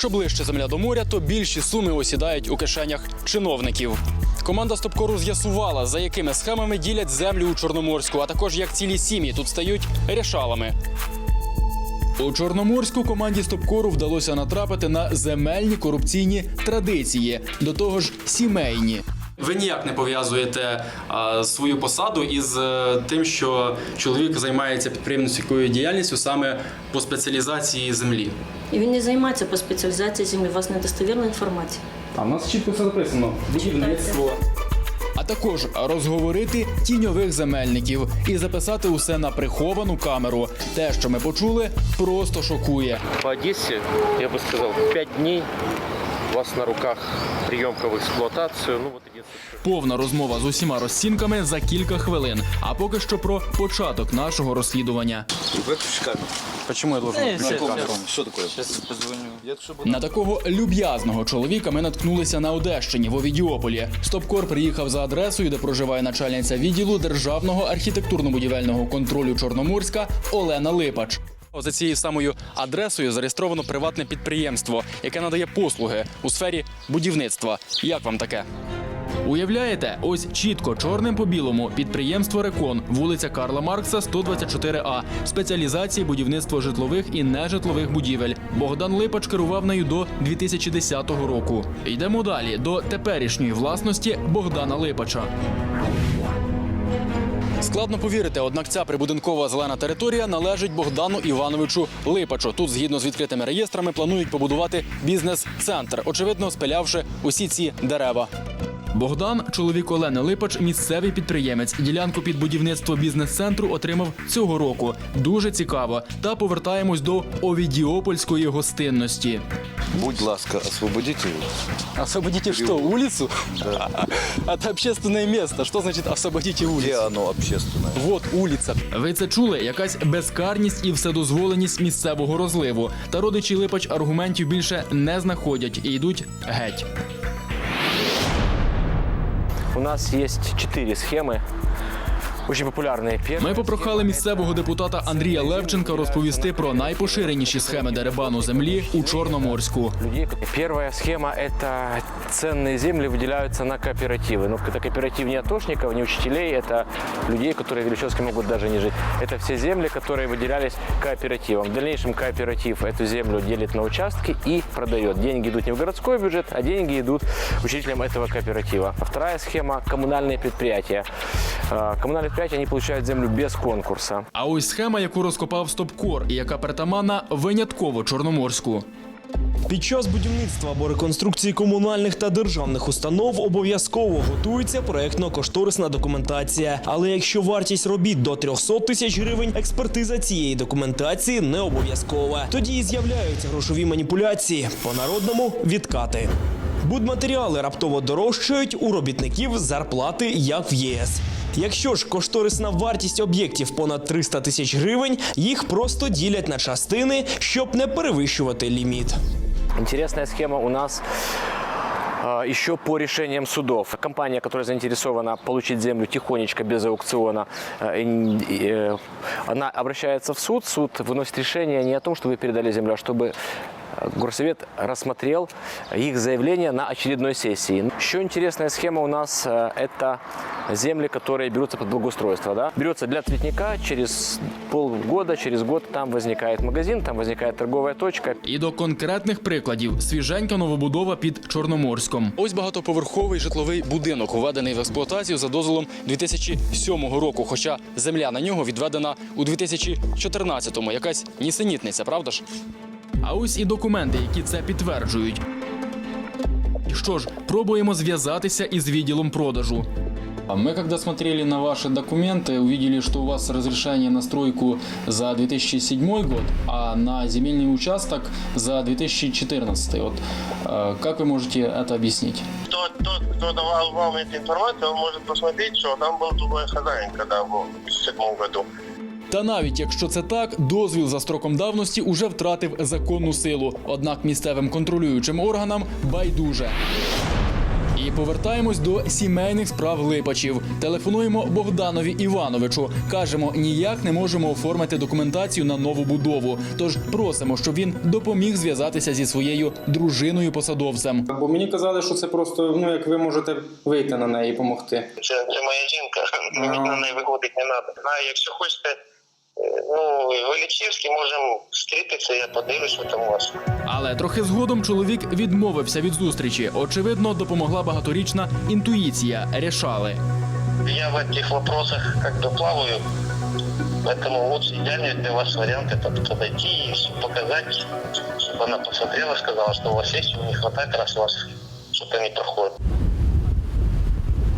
що ближче земля до моря, то більші суми осідають у кишенях чиновників. Команда Стопкору з'ясувала, за якими схемами ділять землю у Чорноморську, а також як цілі сім'ї тут стають рішалами. У Чорноморську команді Стопкору вдалося натрапити на земельні корупційні традиції, до того ж сімейні. Ви ніяк не пов'язуєте а, свою посаду із е, тим, що чоловік займається підприємницькою діяльністю саме по спеціалізації землі. І він не займається по спеціалізації землі. У вас недостовірна інформація. А в нас чітко все написано: будівництво. А також розговорити тіньових земельників і записати усе на приховану камеру. Те, що ми почули, просто шокує. По Одессе, я бы сказал, 5 дней у вас на руках приемка в эксплуатацию. Ну вот единственное, что Повна розмова з усіма розцінками за кілька хвилин. А поки що про початок нашого розслідування. Выключи камеру. Чому я должен Что такое? Сейчас позвоню. Я чтобы... На такого люб'язного чоловіка ми наткнулися на Одещині в Овідіополі. Стопкор приїхав за адресою, де проживає начальниця відділу державного архітектурно-будівельного контролю Чорноморська Олена Липач. За цією самою адресою зареєстровано приватне підприємство, яке надає послуги у сфері будівництва. Як вам таке? Уявляєте, ось чітко чорним по білому підприємство Рекон, вулиця Карла Маркса, 124А, спеціалізації будівництва житлових і нежитлових будівель. Богдан Липач керував нею до 2010 року. Йдемо далі до теперішньої власності Богдана Липача. Складно повірити, однак ця прибудинкова зелена територія належить Богдану Івановичу Липачу. Тут, згідно з відкритими реєстрами, планують побудувати бізнес-центр, очевидно, спилявши усі ці дерева. Богдан, чоловік Олени Липач, місцевий підприємець. Ділянку під будівництво бізнес-центру отримав цього року. Дуже цікаво. Та повертаємось до Овідіопольської гостинності. Будь ласка, освободите его. Освободите что, улицу? Это общественное место. Что значит освободите Где оно общественное? Вот улиця. Ви це чули? Якась безкарність і вседозволеність місцевого розливу. Та родичі Липач аргументів більше не знаходять і йдуть геть. У нас есть четыре схемы, очень популярные. Первая ми попрохали місцевого депутата Андрія Левченка розповісти про найпоширеніші схеми дерибану землі у Чорноморську. Перша схема це цінні землі виділяються на кооперативи. Ну це кооператив не атошників, не учителей, це людей, які в Величевській можуть навіть не жити. Це всі землі, які виділялись кооперативом. В дальнейшем кооператив цю землю ділить на участки і продає. Деньги йдуть не в городський бюджет, а деньги йдуть учителям цього кооператива. А вторая схема комунальні підприємства. Комунальні 5 вони получають землю без конкурса. А ось схема, яку розкопав Стопкор і яка притамана винятково чорноморську. Під час будівництва або реконструкції комунальних та державних установ обов'язково готується проектно-кошторисна документація. Але якщо вартість робіт до 300 тисяч гривень, експертиза цієї документації не обов'язкова. Тоді і з'являються грошові маніпуляції по народному відкати. Будматеріали раптово дорожчають у робітників зарплати як в ЄС. Якщо ж кошторисна вартість об'єктів понад 300 тисяч гривень, їх просто ділять на частини, щоб не перевищувати ліміт. Интересная схема у нас а, еще по решениям судов. Компания, которая заинтересована получить землю тихонечко, без аукциона, а, и, э, она обращается в суд. Суд выносит решение не о том, что вы передали землю, а чтобы э, горсовет рассмотрел их заявление на очередной сессии. Еще интересная схема у нас э, – это земли, которые берутся под благоустройство. Да? Берется для цветника, через полгода, через год там возникает магазин, там возникает торговая точка, І до конкретних прикладів свіженька новобудова під Чорноморськом. Ось багатоповерховий житловий будинок, введений в експлуатацію за дозволом 2007 року. Хоча земля на нього відведена у 2014-му. Якась нісенітниця, правда ж? А ось і документи, які це підтверджують. Що ж, пробуємо зв'язатися із відділом продажу. Мы когда смотрели на ваши документы, увидели, что у вас разрешение на стройку за 2007 год, а на земельный участок за 2014. Вот э, как вы можете это объяснить? тот, тот, кто давал вам эту информацию, он может посмотреть, что там был другой хозяин, когда был в 2007 году. Та навіть якщо це так, дозвіл за строком давності уже втратив законну силу. Однак місцевим контролюючим органам байдуже. І повертаємось до сімейних справ Липачів. Телефонуємо Богданові Івановичу. Кажемо, ніяк не можемо оформити документацію на нову будову. Тож просимо, щоб він допоміг зв'язатися зі своєю дружиною посадовцем. Бо мені казали, що це просто ну як ви можете вийти на неї і допомогти. Це, це моя жінка. Ага. На неї виходити не треба. А якщо хочете, е, ну, в Ілічівській можемо зустрітися, я подивлюсь, що там у вас. Але трохи згодом чоловік відмовився від зустрічі. Очевидно, допомогла багаторічна інтуїція. Рішали. Я в этих вопросах как бы плаваю, поэтому лучше идеальный для вас вариант это подойти и всё показать, чтобы она посмотрела, сказала, что у вас есть, чего не хватает, раз у вас что-то не проходит.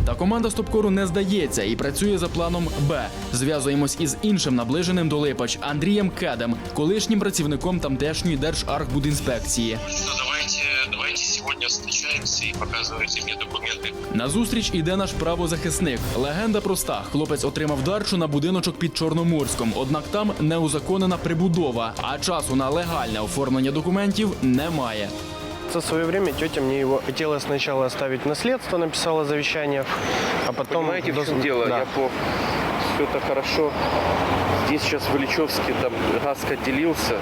Та команда Стопкору не здається і працює за планом Б. Зв'язуємось із іншим наближеним до Липач Андрієм Кедем, колишнім працівником тамтешньої Держархбудінспекції. давайте, давайте сегодня встречаемся и показывайте мне документы. На зустріч іде наш правозахисник. Легенда проста: хлопець отримав дарчу на будиночок під Чорноморськом. Однак там неузаконена прибудова, а часу на легальне оформлення документів немає За свое время тетя мне его хотела сначала оставить в наследство, написала завещание, а потом... Понимаете, в доз- чем дело? Да. Я по... Все это хорошо. Здесь сейчас в Ильичевске там Гаска делился.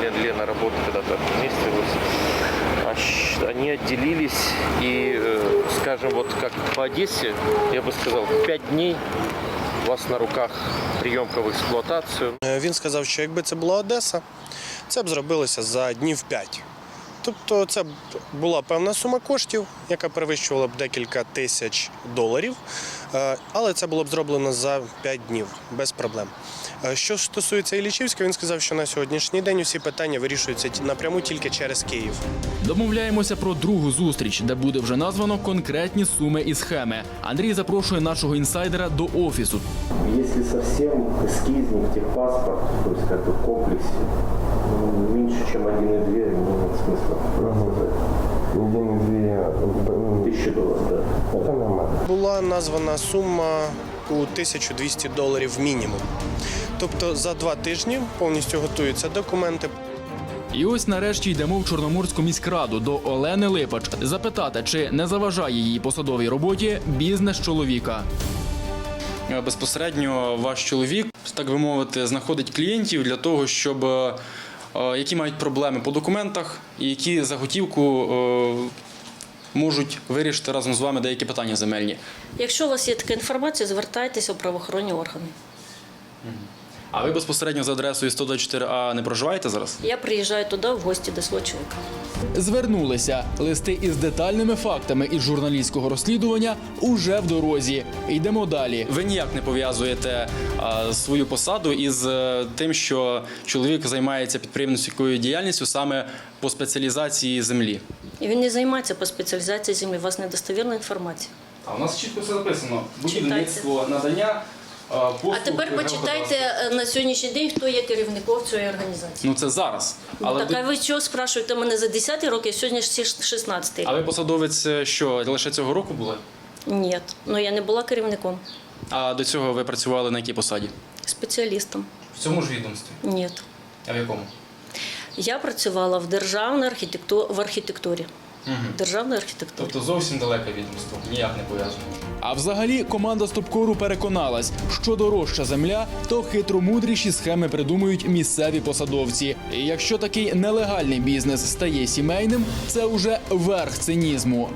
Лен- Лена работает когда-то вместе. вот. А щ- Они отделились и, э, скажем, вот как по Одессе, я бы сказал, пять дней у вас на руках приемка в эксплуатацию. Е, Він сказав, що якби це була Одеса, це б зробилося за днів 5. Тобто це була певна сума коштів, яка перевищувала б декілька тисяч доларів, е, але це було б зроблено за 5 днів без проблем. Е, Що стосується Іллічівська, він сказав, що на сьогоднішній день усі питання вирішуються напряму тільки через Київ. Домовляємося про другу зустріч, де буде вже названо конкретні суми і схеми. Андрій запрошує нашого інсайдера до офісу. Если совсем эскизник, техпаспорт, то есть как бы в комплексе, ну, меньше, чем 1,2, нет смысла сказать. Тысяча долларов, да. Это нормально. Була названа сума у 1200 доларів мінімум. Тобто за два тижні повністю готуються документи, І ось нарешті йдемо в Чорноморську міськраду до Олени Липач запитати, чи не заважає її посадовій роботі бізнес чоловіка. Е, Безпосередньо ваш чоловік, так би мовити, знаходить клієнтів для того, щоб е, е, які мають проблеми по документах і які за готівку е, можуть вирішити разом з вами деякі питання земельні. Якщо у вас є така інформація, звертайтеся у правоохоронні органи. А ви безпосередньо за адресою 124А не проживаєте зараз? Я приїжджаю туди в гості до свого чоловіка. Звернулися листи із детальними фактами із журналістського розслідування уже в дорозі. Йдемо далі. Ви ніяк не пов'язуєте а, свою посаду із е, тим, що чоловік займається підприємницькою діяльністю саме по спеціалізації землі. І він не займається по спеціалізації землі. У вас недостовірна інформація. А у нас чітко все написано: будівництво, надання послуг. А тепер почитайте е, на сьогоднішній день, хто є керівником цієї організації. Ну це зараз. Ну, Але так а ви що спрашуєте мене за 10 роки, сьогодні ж 16 рік? а ви посадовець е, що лише цього року були? Ні, ну я не була керівником, А до цього ви працювали на якій посаді? спеціалістом. В цьому ж відомстві. Ні. А в якому? Я працювала в державній архітекту... в архітектурі. Державної архітектури. Тобто зовсім далека від відомство, ніяк не пов'язано. А взагалі команда Стопкору переконалась, що дорожча земля, то хитромудріші схеми придумують місцеві посадовці. І якщо такий нелегальний бізнес стає сімейним, це уже верх цинізму.